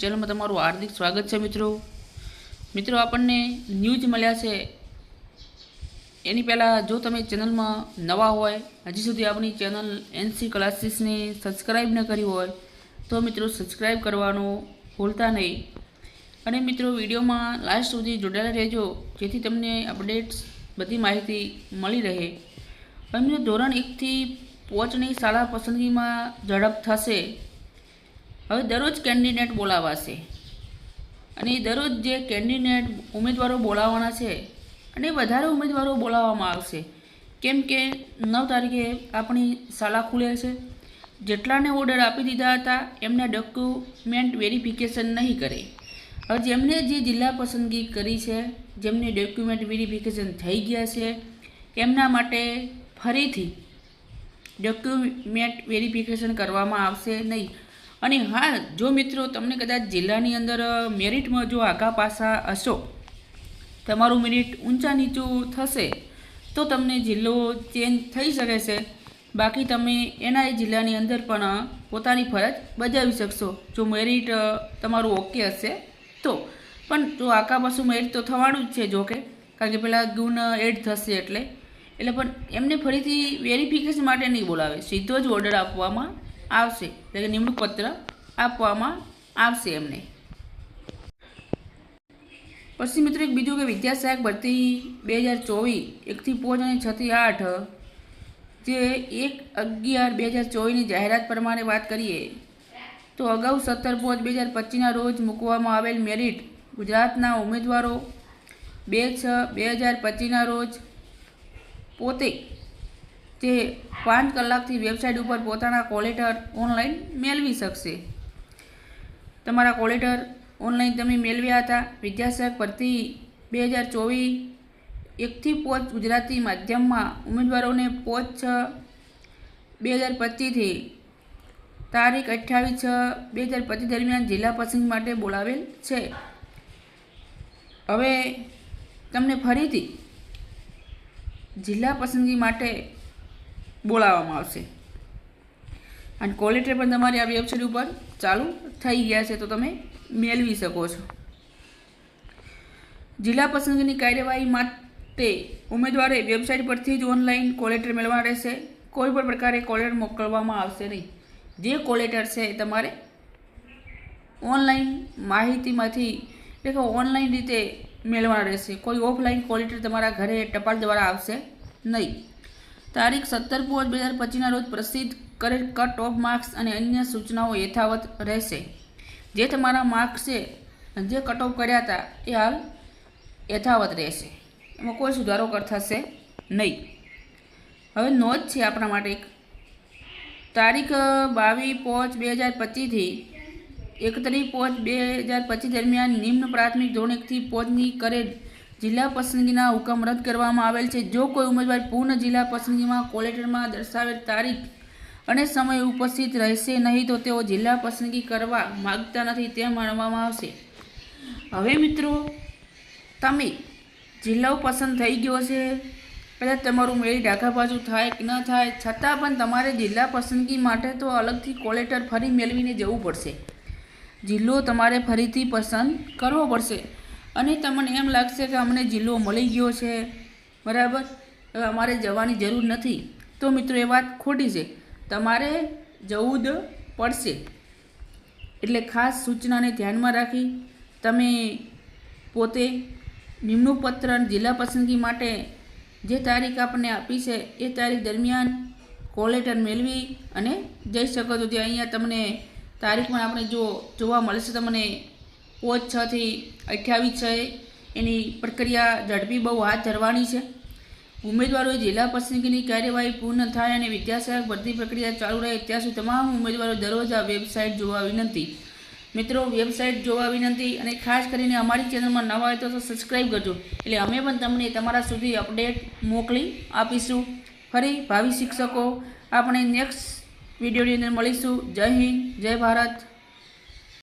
ચેનલમાં તમારું હાર્દિક સ્વાગત છે મિત્રો. મિત્રો, આપણને ન્યૂઝ મળ્યા છે. એની પહેલાં જો તમે ચેનલમાં નવા હોય, હજી સુધી આપણી ચેનલ એનસી ક્લાસીસને સબસ્ક્રાઈબ ન કરી હોય, તો મિત્રો સબસ્ક્રાઈબ કરવાનું ભૂલતા નહીં. અને મિત્રો, વિડીયોમાં લાસ્ટ સુધી જોડાયેલા રહેજો, જેથી તમને અપડેટ્સ બધી માહિતી મળી રહે. અને ધોરણ એકથી પોચની શાળા પસંદગીમાં ઝડપ થશે. હવે દરરોજ કેન્ડિડેટ બોલાવાશે. અને દરરોજ જે કેન્ડિડેટ ઉમેદવારો બોલાવવાના છે, અને વધારે ઉમેદવારો બોલાવવામાં આવશે, કેમ કે નવ તારીખે આપણી શાળા ખુલે છે. જેટલાને ઓર્ડર આપી દીધા હતા, એમને ડોક્યુમેન્ટ વેરિફિકેશન નહીં કરે. હવે જેમને જે જિલ્લા પસંદગી કરી છે, જેમને ડોક્યુમેન્ટ વેરિફિકેશન થઈ ગયા છે, એમના માટે ફરીથી ડોક્યુમેન્ટ વેરિફિકેશન કરવામાં આવશે નહીં. અને હા, જો મિત્રો, તમને કદાચ જિલ્લાની અંદર મેરિટમાં જો આગા પાસા હશો, તમારું મેરિટ ઊંચા નીચું થશે, તો તમને જિલ્લો ચેન્જ થઈ શકે છે. બાકી તમે એના એ જિલ્લાની અંદર પણ પોતાની ફરજ બજાવી શકશો. જો મેરિટ તમારું ઓકે હશે, તો. પણ જો આકા પાસું મેરિટ તો થવાનું જ છે જોકે, કારણ કે પહેલાં ગુણ એડ થશે એટલે. એટલે પણ એમને ફરીથી વેરિફિકેશન માટે નહીં બોલાવે. સીધો જ ઓર્ડર આપવામાં આવશે. એટલે કે નિમણૂક પત્ર આપવામાં આવશે એમને. પછી મિત્રો એક બીજું કે વિદ્યાસહાયક ભરતી બે હજાર ચોવીસ એકથી પાંચ અને છથી આઠ જે એક અગિયાર બે હજાર ચોવીસની જાહેરાત પ્રમાણે વાત કરીએ, તો અગાઉ સત્તર પાંચ બે હજાર પચીસના રોજ મૂકવામાં આવેલ મેરિટ ગુજરાતના ઉમેદવારો બે છ બે હજાર પચીસના રોજ પોતે તે પાંચ કલાકથી વેબસાઇટ ઉપર પોતાના કોલેટર ઓનલાઈન મેળવી શકશે. તમારા કોલેટર ઓનલાઈન તમે મેળવ્યા હતા. વિદ્યાસહાયક ભરતી બે હજાર ચોવીસ એકથી પોચ ગુજરાતી માધ્યમમાં ઉમેદવારોને પોચ છ બે હજાર પચીસથી તારીખ અઠ્યાવીસ છ બે હજાર પચીસ દરમિયાન જિલ્લા પસંદ માટે બોલાવેલ છે. હવે તમને ફરીથી જિલ્લા પસંદગી માટે બોલાવવામાં આવશે. અને કોલેટર પણ તમારી આ વેબસાઇટ ઉપર ચાલુ થઈ ગયા છે, તો તમે મેળવી શકો છો. જિલ્લા પસંદગીની કાર્યવાહી માટે ઉમેદવારે વેબસાઇટ પરથી જ ઓનલાઈન કોલેટર મેળવવા રહેશે. કોઈ પણ પ્રકારે કોલેટર મોકલવામાં આવશે નહીં. જે કોલેટર છે એ તમારે ઓનલાઈન માહિતીમાંથી એટલે ઓનલાઈન રીતે મેળવવા રહેશે. કોઈ ઓફલાઈન કોલેટર તમારા ઘરે ટપાલ દ્વારા આવશે નહીં. તારીખ સત્તર પાંચ બે હજાર પચીસના રોજ પ્રસિદ્ધ કરેલ કટ ઓફ માર્ક્સ અને અન્ય સૂચનાઓ યથાવત રહેશે. જે તમારા માર્ક્સે જે કટ ઓફ કર્યા હતા, એ હાલ યથાવત રહેશે. એમાં કોઈ સુધારો કર થશે નહીં. હવે નોંધ છે આપણા માટે એક. તારીખ બાવીસ પાંચ બે હજાર પચીસથી એકત્રીસ પાંચ બે હજાર પચીસ દરમિયાન નિમ્ન પ્રાથમિક ધોરણ એકથી પાંચની કરેલ જિલ્લા પસંદગીના હુકમ રદ કરવામાં આવેલ છે. જો કોઈ ઉમેદવાર પૂર્ણ જિલ્લા પસંદગીમાં કોલેટરમાં દર્શાવેલ તારીખ અને સમય ઉપસ્થિત રહેશે નહીં, તો તેઓ જિલ્લા પસંદગી કરવા માગતા નથી તે માનવામાં આવશે. હવે મિત્રો, તમે જિલ્લાઓ પસંદ થઈ ગયો છે. કદાચ તમારું મેળી બાજુ થાય કે ન થાય, છતાં પણ તમારે જિલ્લા પસંદગી માટે તો અલગથી કોલેટર ફરી મેળવીને જવું પડશે. જિલ્લો તમારે ફરીથી પસંદ કરવો પડશે. અને તમને એમ લાગશે કે અમને જિલ્લો મળી ગયો છે. બરાબર? હવે અમારે જવાની જરૂર નથી. તો મિત્રો, એ વાત ખોટી છે. તમારે જવું જ પડશે. એટલે ખાસ સૂચનાને ધ્યાનમાં રાખી તમે પોતે નિમણૂક પત્ર જિલ્લા પસંદગી માટે જે તારીખ આપણને આપી છે, એ તારીખ દરમિયાન કોલેટર મેળવી અને જઈ શકો છો. જે અહીંયા તમને તારીખ પણ આપણે જો જોવા મળશે, તમને પોચ છથી અઠ્યાવીસ છે, એની પ્રક્રિયા ઝડપી બહુ હાથ ધરવાની છે. ઉમેદવારોએ જિલ્લા પસંદગીની કાર્યવાહી પૂર્ણ થાય અને વિદ્યાસહાયક ભરતી પ્રક્રિયા ચાલુ રહે ત્યાં સુધી તમામ ઉમેદવારો દરરોજ આ વેબસાઇટ જોવા વિનંતી. મિત્રો, વેબસાઇટ જોવા વિનંતી અને ખાસ કરીને અમારી ચેનલમાં નવા હોય તો સબસ્ક્રાઈબ કરજો. એટલે અમે પણ તમને તમારા સુધી અપડેટ મોકલી આપીશું. ફરી ભાવિ શિક્ષકો, આપણે નેક્સ્ટ વિડીયોની અંદર મળીશું. જય હિન્દ, જય ભારત.